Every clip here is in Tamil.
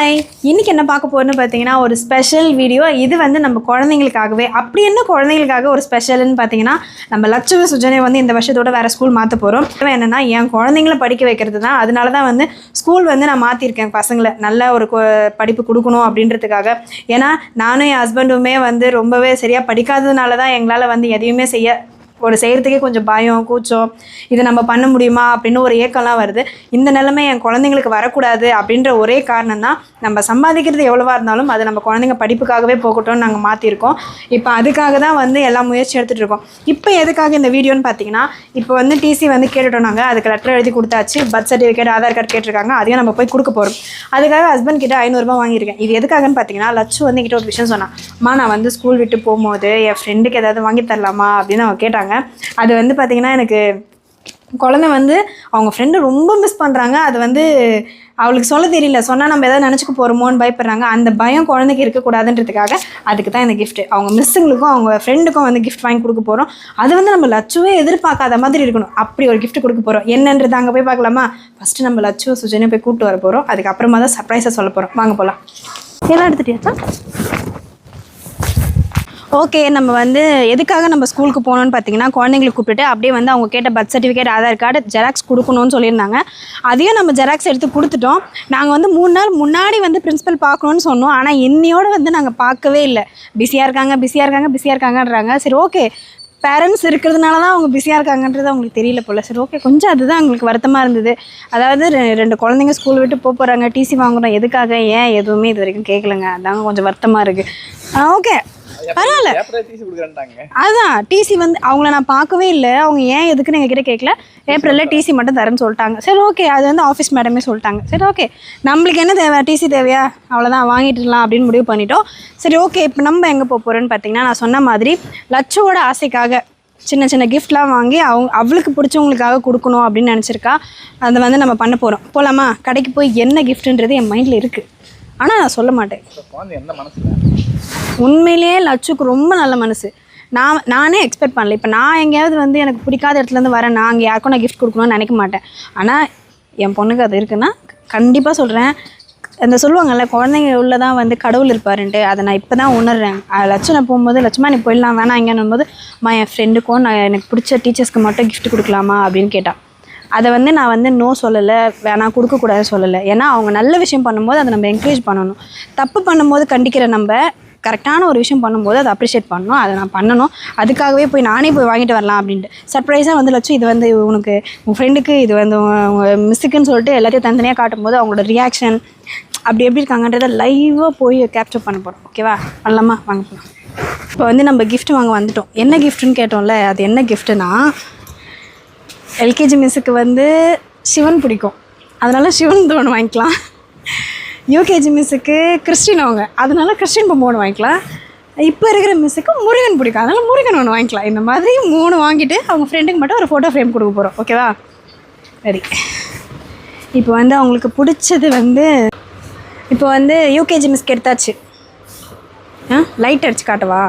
ஹாய் இன்னைக்கு என்ன பார்க்க போறோம்னு பார்த்தீங்கன்னா ஒரு ஸ்பெஷல் வீடியோ இது வந்து நம்ம குழந்தைங்களுக்காகவே. அப்படி என்ன குழந்தைங்களுக்காக ஒரு ஸ்பெஷல்னு பார்த்தீங்கன்னா நம்ம லட்சுமி சுஜனை வந்து இந்த வருஷத்தோட வேறு ஸ்கூல் மாற்ற போகிறோம் என்னென்னா என் குழந்தைங்கள படிக்க வைக்கிறது தான். அதனால தான் வந்து ஸ்கூல் வந்து நான் மாற்றிருக்கேன் பசங்களை. நல்ல ஒரு கொ- படிப்பு கொடுக்கணும் அப்படின்றதுக்காக. ஏன்னா நானும் என் ஹஸ்பண்டுமே வந்து ரொம்பவே சரியாக படிக்காததுனால தான் எங்களால் வந்து எதையுமே செய்ய ஒரு செய்கிறதுக்கே கொஞ்சம் பயம் கூச்சம் இதை நம்ம பண்ண முடியுமா அப்படின்னு ஒரு ஏக்கம்லாம் வருது. இந்த நிலைமை என் குழந்தைங்களுக்கு வரக்கூடாது அப்படின்ற ஒரே காரணம் தான் நம்ம சம்பாதிக்கிறது எவ்வளோவா இருந்தாலும் அது நம்ம குழந்தைங்க படிப்புக்காகவே போகட்டும்னு நாங்கள் மாற்றிருக்கோம் இப்போ அதுக்காக தான் வந்து எல்லா முயற்சி எடுத்துகிட்டு இருக்கோம். இப்போ எதுக்காக இந்த வீடியோன்னு பார்த்தீங்கன்னா இப்போ வந்து டிசி வந்து கேட்டுட்டோம் நாங்கள் அதுக்கு லெட்டர் எழுதி கொடுத்தாச்சு பர்த் சர்டிஃபிகேட் ஆதார் கார்டு கேட்டிருக்காங்க. அதையும் நம்ம போய் கொடுக்க போகிறோம் அதுக்காக ஹஸ்பண்ட் கிட்ட ஐநூறுரூபா வாங்கியிருக்கேன். இது எதுக்காகன்னு பார்த்தீங்கன்னா லட்சம் வந்து கிட்ட ஒரு விஷயம் சொன்னான். நான் வந்து ஸ்கூல் விட்டு போகும்போது என் ஃப்ரெண்டுக்கு ஏதாவது வாங்கி தரலாமா? அப்படின்னு அவங்க கேட்டாங்க. அது வந்து பார்த்திங்கன்னா எனக்கு குழந்தை வந்து அவங்க ஃப்ரெண்டு ரொம்ப மிஸ் பண்ணுறாங்க. அது வந்து அவளுக்கு சொல்ல தெரியல. சொன்னால் நம்ம எதாவது நினச்சிக்க போகிறோமோன்னு பயப்படுறாங்க. அந்த பயம் குழந்தைக்கு இருக்கக்கூடாதுன்றதுக்காக அதுக்கு தான் இந்த கிஃப்ட் அவங்க மிஸ்ஸுங்களுக்கும் அவங்க ஃப்ரெண்டுக்கும் வந்து கிஃப்ட் வாங்கி கொடுக்க போகிறோம் அது வந்து நம்ம லட்சுவே எதிர்பார்க்காத மாதிரி இருக்கணும். அப்படி ஒரு கிஃப்ட் கொடுக்க போகிறோம் என்னன்றது அங்கே போய் பார்க்கலாமா? ஃபஸ்ட்டு நம்ம லட்சுவை சுஜனையும் போய் கூப்பிட்டு வர போகிறோம் அதுக்கப்புறமா தான் சர்ப்ரைஸாக சொல்ல போகிறோம் வாங்க போகலாம் எல்லாம் எடுத்துட்டியாச்சா? ஓகே நம்ம வந்து எதுக்காக நம்ம ஸ்கூலுக்கு போகணும்னு பார்த்தீங்கன்னா குழந்தைங்களுக்கு கூப்பிட்டு அப்படியே வந்து அவங்க கேட்ட birth certificate Aadhaar card xerox கொடுக்கணும்னு சொல்லியிருந்தாங்க. அதையும் நம்ம ஜெராக்ஸ் எடுத்து கொடுத்துட்டோம். நாங்கள் வந்து மூணு நாள் முன்னாடி வந்து பிரின்ஸிபல் பார்க்கணும்னு சொன்னோம். ஆனால் என்னையோடு வந்து நாங்கள் பார்க்கவே இல்லை. பிஸியாக இருக்காங்க பிஸியாக இருக்காங்க பிஸியாக இருக்காங்கன்றாங்க. சரி ஓகே பேரண்ட்ஸ் இருக்கிறதுனால தான் அவங்க பிஸியாக இருக்காங்கன்றது அவங்களுக்கு தெரியல போல. சரி ஓகே கொஞ்சம் அதுதான் எங்களுக்கு வருத்தமாக இருந்தது. அதாவது ரெ- ரெண்டு குழந்தைங்க ஸ்கூல் விட்டு போக போகிறாங்க டிசி வாங்குறோம். எதுக்காக? ஏன்? எதுவுமே இது வரைக்கும் கேட்கலங்க அதாங்க கொஞ்சம் வருத்தமாக இருக்குது ஓகே பரவாயில்ல. அதான் டிசி வந்து அவங்கள நான் பார்க்கவே இல்லை. அவங்க ஏன் எதுக்குன்னு எங்ககிட்ட கேட்கல. ஏப்ரலில் டிசி மட்டும் தரேன்னு சொல்லிட்டாங்க. சரி ஓகே அது வந்து ஆஃபீஸ் மேடமே சொல்லிட்டாங்க. சரி ஓகே நம்மளுக்கு என்ன தேவை? டிசி தேவையா? அவ்வளோதான் வாங்கிட்டுலாம் அப்படின்னு முடிவு பண்ணிட்டோம். சரி ஓகே இப்போ நம்ம எங்கே போக போகிறோன்னு பார்த்தீங்கன்னா நான் சொன்ன மாதிரி லட்சுவோட ஆசைக்காக சின்ன சின்ன கிஃப்ட்லாம் வாங்கி அவங்க அவளுக்கு பிடிச்சவங்களுக்காக கொடுக்கணும் அப்படின்னு நினச்சிருக்கா. அதை வந்து நம்ம பண்ண போகிறோம் போகலாமா கடைக்கு போய் என்ன கிஃப்ட்டுன்றது என் மைண்டில் இருக்குது ஆனால் நான் சொல்ல மாட்டேன். உண்மையிலேயே லட்சுக்கு ரொம்ப நல்ல மனசு. நான் நானே எக்ஸ்பெக்ட் பண்ணல. இப்போ நான் எங்கேயாவது வந்து எனக்கு பிடிக்காத இடத்துலேருந்து வரேன். நான் அங்கே யாருக்கும் நான் கிஃப்ட் கொடுக்கணும்னு நினைக்க மாட்டேன். ஆனால் என் பொண்ணுக்கு அது இருக்குன்னா கண்டிப்பாக சொல்கிறேன் அந்த சொல்லுவாங்கல்ல குழந்தைங்க உள்ளே தான் வந்து கடவுள் இருப்பாருன்ட்டு. அதை நான் இப்போ தான் உணர்றேன் லட்சம் நான் போகும்போது லட்சமாக நீ போயிடலாம் வேணாம் இங்கேன்னு போது அம்மா என் ஃப்ரெண்டுக்கும் நான் எனக்கு பிடிச்ச டீச்சர்ஸ்க்கு மட்டும் கிஃப்ட் கொடுக்கலாமா? அப்படின்னு கேட்டான் அதை வந்து நான் வந்து நோ சொல்லலை. வேணாம் கொடுக்கக்கூடாது சொல்லலை. ஏன்னா அவங்க நல்ல விஷயம் பண்ணும்போது அதை நம்ம என்கரேஜ் பண்ணணும். தப்பு பண்ணும்போது கண்டிக்கிற நம்ம கரெக்டான ஒரு விஷயம் பண்ணும்போது அதை அப்ரிஷியேட் பண்ணணும் அதை நான் பண்ணணும். அதுக்காகவே போய் நானே போய் வாங்கிட்டு வரலாம் அப்படின்ட்டு. சர்ப்ரைஸாக வந்து லட்சம் இது வந்து உனக்கு உங்கள் ஃப்ரெண்டுக்கு இது வந்து உங்கள் மிஸ்ஸுக்குன்னு சொல்லிட்டு எல்லாத்தையும் தனித்தனியாக காட்டும்போது அவங்களோட ரியாக்ஷன் அப்படி எப்படி இருக்காங்கன்றத லைவாக போய் கேப்சர் பண்ண போகிறோம் ஓகேவா பண்ணலாமா? வாங்க போகலாம் இப்போ வந்து நம்ம கிஃப்ட் வாங்க வந்துட்டோம். என்ன கிஃப்ட்டுன்னு கேட்டோம்ல அது என்ன கிஃப்ட்டுனா எல்கேஜி மிஸ்ஸுக்கு வந்து சிவன் பிடிக்கும். அதனால் சிவன் தோணு வாங்கிக்கலாம். யூகேஜி மிஸ்ஸுக்கு கிறிஸ்டின் அவங்க. அதனால கிறிஸ்டின் பொம்மை ஒன்று வாங்கிக்கலாம். இப்போ இருக்கிற மிஸ்ஸுக்கு முருகன் பிடிக்கும். அதனால முருகன் ஒன்று வாங்கிக்கலாம். இந்த மாதிரி மூணு வாங்கிட்டு அவங்க ஃப்ரெண்டுக்கு மட்டும் ஒரு ஃபோட்டோ ஃப்ரேம் கொடுக்க போகிறோம் ஓகேவா சரி இப்போ வந்து அவங்களுக்கு பிடிச்சது வந்து இப்போ வந்து யூகேஜி மிஸ்க்கு எடுத்தாச்சு. ஆ? லைட் அடிச்சு காட்டவா?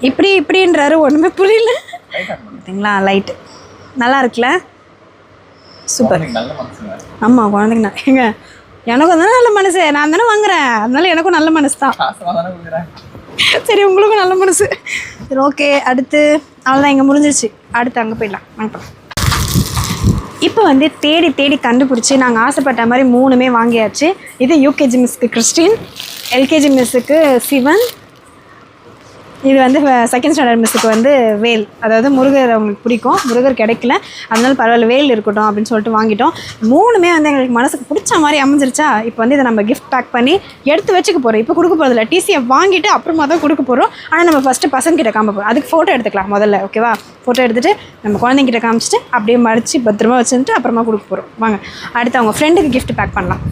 இப்படி இப்படின்றாரு. ஒன்றுமே புரியல. பார்த்தீங்களா? லைட்டு நல்லா இருக்குல்ல? சூப்பர் ஆமாம் குழந்தைங்க ஏங்க எனக்கும் தானே நல்ல மனசு? நான் தானே வாங்குறேன். அதனால எனக்கும் நல்ல மனசு தான் சரி உங்களுக்கும் நல்ல மனசு. சரி ஓகே அடுத்து அவ்வளோதான் இங்கே முடிஞ்சிருச்சு. அடுத்து அங்கே போயிடலாம். வாங்க இப்போ வந்து தேடி தேடி கண்டுபிடிச்சி நாங்கள் ஆசைப்பட்ட மாதிரி மூணுமே வாங்கியாச்சு. இது யூகேஜி மிஸ்க்கு கிறிஸ்டின் எல்கேஜி மிஸ்ஸுக்கு சிவன் இது வந்து செகண்ட் ஸ்டாண்டர்ட் மிஸ்ஸுக்கு வந்து வேல். அதாவது முருகர் அவங்களுக்கு பிடிக்கும். முருகர் கிடைக்கல. அதனால பரவாயில்ல வேல் இருக்கட்டும் அப்படின்னு சொல்லிட்டு வாங்கிட்டோம். மூணுமே வந்து எங்களுக்கு மனசுக்கு பிடிச்ச மாதிரி அமைஞ்சிருச்சா? இப்போ வந்து இதை நம்ம கிஃப்ட் பேக் பண்ணி எடுத்து வச்சுக்க போகிறோம் இப்போ கொடுக்க போகிறதில்ல டிசியை வாங்கிட்டு அப்புறமா தான் கொடுக்க போகிறோம் ஆனால் நம்ம ஃபஸ்ட்டு பசங்க கிட்ட காம்ப போகிறோம் அதுக்கு ஃபோட்டோ எடுத்துக்கலாம் முதல்ல ஓகேவா ஃபோட்டோ எடுத்துகிட்டு நம்ம குழந்தைங்கிட்ட காமிச்சிட்டு அப்படியே மடித்து பத்திரமா வச்சுட்டு அப்புறமா கொடுக்க போகிறோம் வாங்க. அடுத்து அவங்க ஃப்ரெண்டுக்கு கிஃப்ட் பேக் பண்ணலாம்.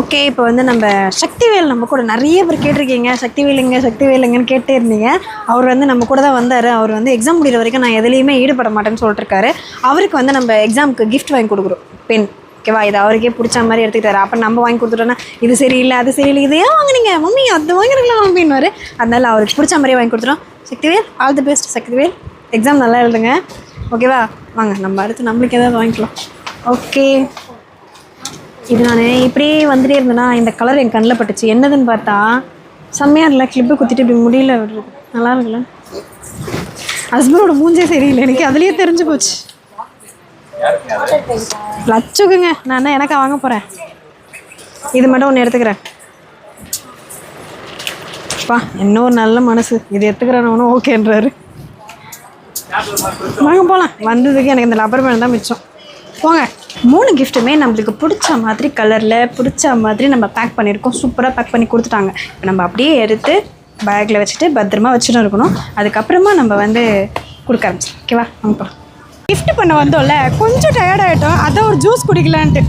ஓகே இப்போ வந்து நம்ம சக்திவேல் நம்ம கூட நிறைய பேர் கேட்டிருக்கீங்க. சக்திவேலுங்க சக்திவேலுங்கன்னு கேட்டே இருந்தீங்க. அவர் வந்து நம்ம கூட தான் வந்தார். அவர் வந்து எக்ஸாம் முடிகிற வரைக்கும் நான் எதுலேயுமே ஈடுபட மாட்டேன்னு சொல்லிட்டுருக்காரு. அவருக்கு வந்து நம்ம எக்ஸாமுக்கு கிஃப்ட் வாங்கி கொடுக்குறோம். பென் ஓகேவா இது அவருக்கே பிடிச்ச மாதிரி எடுத்துக்கிட்டாரு. அப்போ நம்ம வாங்கி கொடுத்துட்டோன்னா இது சரியில்லை அது சரியில்லை இது ஏன் வாங்குனீங்க? மம்மி அது வாங்கிருக்கலாம் அப்படின்னு அதனால அவருக்கு பிடிச்ச மாதிரியே வாங்கி கொடுத்துட்டோம். Sakthivel all the best Sakthivel. Exam நல்லா எழுதுங்க. ஓகேவா வாங்க நம்ம அடுத்து நம்மளுக்கு ஏதாவது வாங்கிக்கலாம். ஓகே இது நான் இப்படியே வந்துட்டே இருந்தேன்னா இந்த கலர் என் கண்ணில் பட்டுச்சு. என்னதுன்னு பார்த்தா செம்மையாக இல்லை கிளிப்பு குத்திட்டு இப்படி முடியல. விடுறது நல்லா இருக்குல்ல? ஹஸ்பண்டோட மூஞ்சே சரியில்லை எனக்கு அதுலேயே தெரிஞ்சு போச்சு. லட்சுக்குங்க நான் என்ன எனக்கா வாங்க போகிறேன் இது மட்டும் ஒன்று எடுத்துக்கிறேன். பா என்ன ஒரு நல்ல மனசு. இது எடுத்துக்கிறேன்னு ஓகேன்றாரு. வாங்க போகலாம் வந்ததுக்கு எனக்கு இந்த லப்பர் பேண்ட் தான் மிச்சம். போங்க மூணு கிஃப்ட்டுமே நம்மளுக்கு பிடிச்ச மாதிரி கலரில் பிடிச்ச மாதிரி நம்ம பேக் பண்ணியிருக்கோம். சூப்பராக பேக் பண்ணி கொடுத்துட்டாங்க. இப்போ நம்ம அப்படியே எடுத்து பேக்கில் வச்சுட்டு பத்திரமா வச்சுட்டு இருக்கணும். அதுக்கப்புறமா நம்ம வந்து கொடுக்க ஆரம்பிச்சோம் ஓகேவா வாங்க கிஃப்ட் பண்ண வந்தோம்ல கொஞ்சம் டயர்ட் ஆகிட்டோம் அதான் ஒரு ஜூஸ் குடிக்கலான்ட்டு.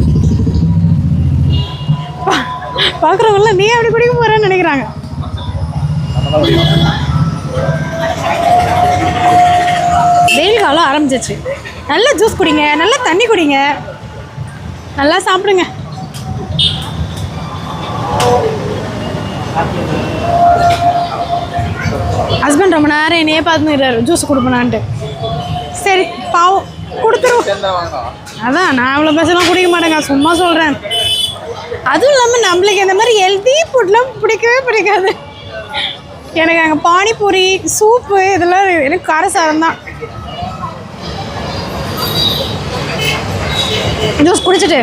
பார்க்குறவங்களாம் நீ அப்படி குடிக்க போகிறேன்னு நினைக்கிறாங்க. வெயில் காலம் ஆரம்பிச்சிச்சு. நல்லா ஜூஸ் குடிங்க நல்லா தண்ணி குடிங்க. நல்லா சாப்பிடுங்க. ஹஸ்பண்ட் ரொம்ப நேரம் என்னையே பார்த்துக்கிறாரு ஜூஸ் கொடுப்பனான்ட்டு. சரி பாவம். கொடுத்துருவோம். அதான் நான் அவ்வளோ பஸ்ஸெல்லாம் குடிக்க மாட்டேங்க. சும்மா சொல்கிறேன் அதுவும் இல்லாமல் நம்மளுக்கு இந்த மாதிரி ஹெல்தி ஃபுட்லாம் பிடிக்கவே பிடிக்காது. எனக்கு அங்கே பானிபூரி சூப்பு இதெல்லாம் எனக்கு காரசாரம் தான் ஜூஸ் குடிச்சிட்டு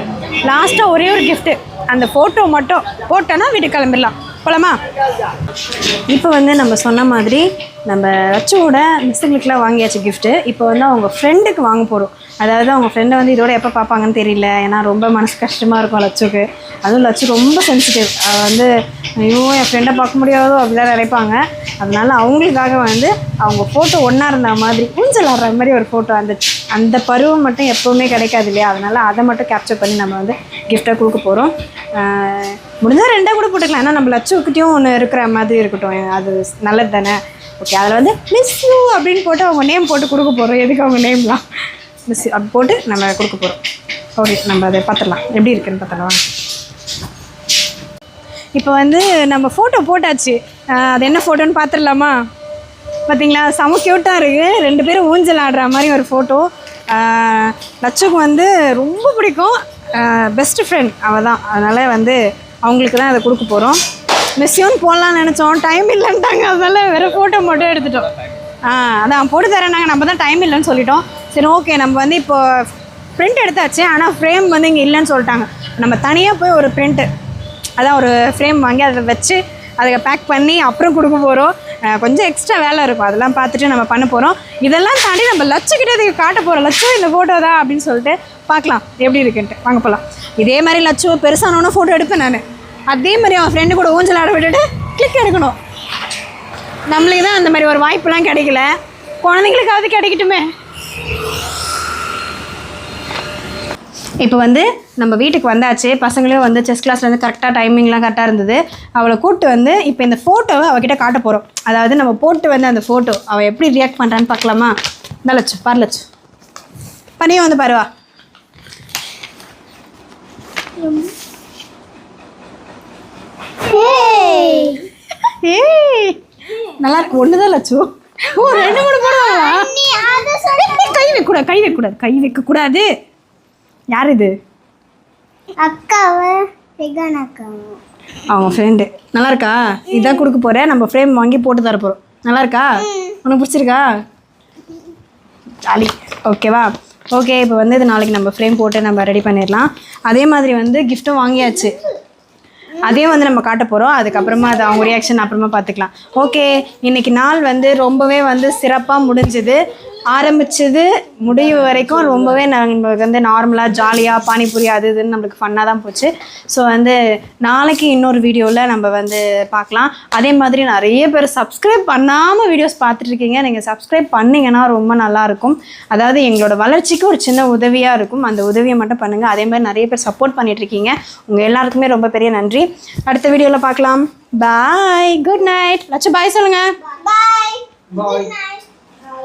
லாஸ்ட்டாக ஒரே ஒரு கிஃப்ட்டு அந்த ஃபோட்டோ மட்டும் போட்டோன்னா வீட்டுக்கு கிளம்பிடலாம். போலாமா? இப்போ வந்து நம்ம சொன்ன மாதிரி நம்ம ரச்சோட மிஸ்ஸுங்களுக்குலாம் வாங்கியாச்சு கிஃப்ட்டு இப்போ வந்து அவங்க ஃப்ரெண்டுக்கு வாங்க போகிறோம் அதாவது அவங்க ஃப்ரெண்டை வந்து இதோட எப்போ பார்ப்பாங்கன்னு தெரியல. ஏன்னா ரொம்ப மனசு கஷ்டமாக இருக்கும் லட்சுக்கு. அதுவும் லட்சு ரொம்ப சென்சிட்டிவ் வந்து ஐயோ என் ஃப்ரெண்டை பார்க்க முடியாதோ? அப்படிலாம் நினைப்பாங்க. அதனால அவங்களுக்காக வந்து அவங்க ஃபோட்டோ ஒன்றா இருந்த மாதிரி ஊஞ்சல் ஆடுற மாதிரி ஒரு ஃபோட்டோ அந்த அந்த பருவம் மட்டும் எப்போவுமே கிடைக்காது இல்லையா? அதனால அதை மட்டும் கேப்சர் பண்ணி நம்ம வந்து கிஃப்டாக கொடுக்க போகிறோம் முடிஞ்சால் ரெண்டாக கூட போட்டுக்கலாம். ஏன்னா நம்ம லட்சுக்கிட்டையும் ஒன்று இருக்கிற மாதிரி இருக்கட்டும். அது நல்லது தானே? ஓகே அதில் வந்து மிஸ் யூ அப்படின்னு போட்டு அவங்க நேம் போட்டு கொடுக்க போகிறோம் எதுக்கு அவங்க நேம்லாம் மிஸ் அப்படி போட்டு நம்ம கொடுக்க போகிறோம் ஓகே நம்ம அதை பார்த்துடலாம். எப்படி இருக்குன்னு பார்த்துடலாம். இப்போ வந்து நம்ம ஃபோட்டோ போட்டாச்சு. அது என்ன ஃபோட்டோன்னு பார்த்துடலாமா? பார்த்தீங்களா? செம க்யூட்டாக இருக்குது ரெண்டு பேரும் ஊஞ்சல் ஆடுற மாதிரி ஒரு ஃபோட்டோ லட்சுக்கு வந்து ரொம்ப பிடிக்கும். பெஸ்ட் ஃப்ரெண்ட் அவள் தான் அதனால் வந்து அவங்களுக்கு தான் அதை கொடுக்க போகிறோம் மிஸ்யூன்னு போடலாம்னு நினச்சோம். டைம் இல்லைன்ட்டாங்க. அதனால் வேறு ஃபோட்டோ மட்டும் எடுத்துட்டோம். ஆ அதான் போட்டு தரேன்னாங்க. நம்ம தான் டைம் இல்லைன்னு சொல்லிட்டோம். சரி ஓகே நம்ம வந்து இப்போ பிரிண்ட் எடுத்தாச்சு. ஆனால் ஃப்ரேம் வந்து இங்கே இல்லைன்னு சொல்லிட்டாங்க. நம்ம தனியாக போய் ஒரு பிரிண்ட்டு அதான் ஒரு ஃப்ரேம் வாங்கி அதை வச்சு அதை பேக் பண்ணி அப்புறம் கொடுக்க போகிறோம் கொஞ்சம் எக்ஸ்ட்ரா வேலை இருக்கும். அதெல்லாம் பார்த்துட்டு நம்ம பண்ண போகிறோம் இதெல்லாம் தாண்டி நம்ம லட்சுக்கிட்ட இதுக்கு காட்ட போகிறோம் லட்சம் இந்த ஃபோட்டோ தான் அப்படின்னு சொல்லிட்டு பார்க்கலாம். எப்படி இருக்குன்ட்டு. வாங்க போகலாம் இதே மாதிரி லட்சம் பெருசானோன்னு ஃபோட்டோ எடுப்பேன் நான். அதே மாதிரி அவன் ஃப்ரெண்டு கூட ஊஞ்சல் ஆட விட்டுட்டு கிளிக் எடுக்கணும். நம்மளுக்கு தான் அந்த மாதிரி ஒரு வாய்ப்புலாம் கிடைக்கல. குழந்தைங்களுக்காவது கிடைக்கட்டுமே. இப்போ வந்து நம்ம வீட்டுக்கு வந்தாச்சு பசங்களும் வந்து செஸ் கிளாஸ்ல வந்து கரெக்டாக டைமிங்லாம் கரெக்டாக இருந்தது. அவளை கூப்பிட்டு வந்து இப்போ இந்த ஃபோட்டோவை அவகிட்ட காட்ட போகிறோம் அதாவது நம்ம போட்டு வந்து அந்த ஃபோட்டோ அவள் எப்படி ரியாக்ட் பண்ணுறான்னு பார்க்கலாமா? இந்த லட்சம் பாரு லட்சம் பண்ணியே வந்து பாருவா ஏய்! நல்லா இருக்கு ஒன்று தான் லட்சம் ஓ ரெண்டு மூணு போடுவாங்களா? கை வைக்கக்கூடாது கை வைக்கக்கூடாது கை வைக்கக்கூடாது. யார் இது அக்காவை அக்காவை? அவங்க ஃப்ரெண்டு நல்லா இருக்கா இதான் கொடுக்க போகிறேன் நம்ம ஃப்ரேம் வாங்கி போட்டு தர போகிறோம் நல்லா இருக்கா உனக்கு பிடிச்சிருக்கா? ஜாலி. ஓகேவா ஓகே இப்போ வந்து இது நாளைக்கு நம்ம ஃப்ரேம் போட்டு நம்ம ரெடி பண்ணிடலாம். அதே மாதிரி வந்து கிஃப்ட்டும் வாங்கியாச்சு. அதையும் வந்து நம்ம காட்ட போகிறோம் அதுக்கப்புறமா அது அவங்க ரியாக்ஷன் அப்புறமா பார்த்துக்கலாம் ஓகே இன்னைக்கு நாள் வந்து ரொம்பவே வந்து சிறப்பாக முடிஞ்சுது. ஆரம்பிச்சது முடிவு வரைக்கும் ரொம்பவே நம்மளுக்கு வந்து நார்மலாக ஜாலியாக பானிபூரி அது இதுன்னு நம்மளுக்கு ஃபன்னாக தான் போச்சு. ஸோ வந்து நாளைக்கு இன்னொரு வீடியோவில் நம்ம வந்து பார்க்கலாம். அதே மாதிரி நிறைய பேர் சப்ஸ்கிரைப் பண்ணாமல் வீடியோஸ் பார்த்துட்ருக்கீங்க நீங்கள் சப்ஸ்கிரைப் பண்ணிங்கன்னா ரொம்ப நல்லாயிருக்கும் அதாவது எங்களோட வளர்ச்சிக்கு ஒரு சின்ன உதவியாக இருக்கும். அந்த உதவியை மட்டும் பண்ணுங்கள் அதே மாதிரி நிறைய பேர் சப்போர்ட் பண்ணிகிட்ருக்கீங்க உங்கள் எல்லாருக்குமே ரொம்ப பெரிய நன்றி. அடுத்த வீடியோவில் பார்க்கலாம். பாய் குட் நைட் லட்சம் பாய் சொல்லுங்கள் பாய் பாய்